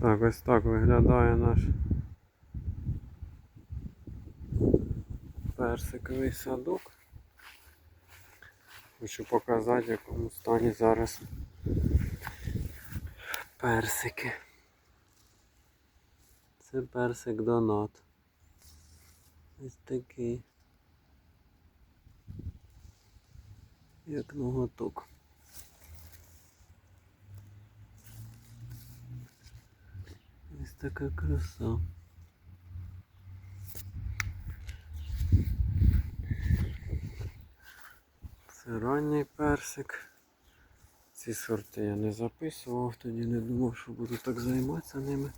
Так, ось так виглядає наш персиковий садок. Хочу показати, в якому стані зараз персики. Це персик донат. Ось такий. Як ноготок. Ось така краса. Це ранній персик. Ці сорти я не записував, тоді не думав, що буду так займатися ними.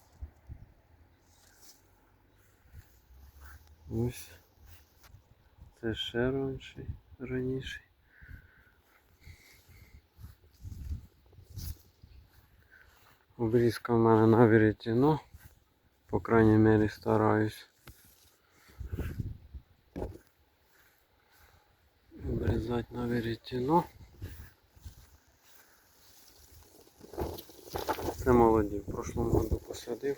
Ось. Це ще ранший, раніший. Обрізка в мене на веретено. По крайній мірі стараюсь. Обрізати на веретено. Це молоді. В прошлому году посадив.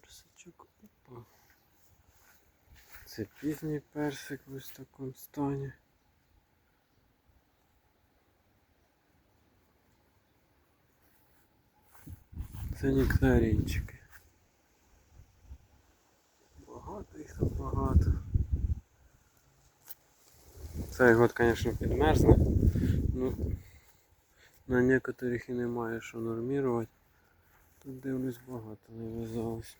Персичок. Опа. Це пізній персик в ось такому стані. Це нектаринчики. Багато їх тут багато. Цей год, звісно, підмерзне. Ну, на некоторих і немає що нормувати. Тут дивлюсь багато не в'язалось.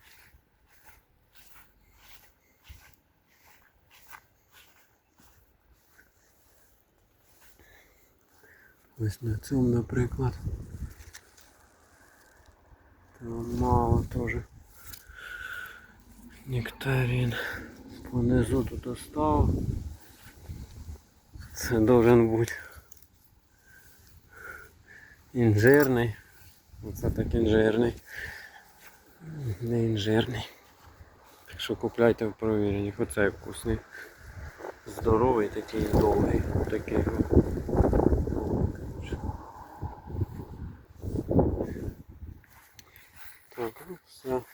Ось на цьому, наприклад. Там мало теж. Нектарин. Понизу тут остав. Це должен бути інжирний. Оце так інжирний. Не інжирний. Так що купляйте в провіренні. Оцей вкусний. Здоровий такий довгий. Такий. Так, ну все.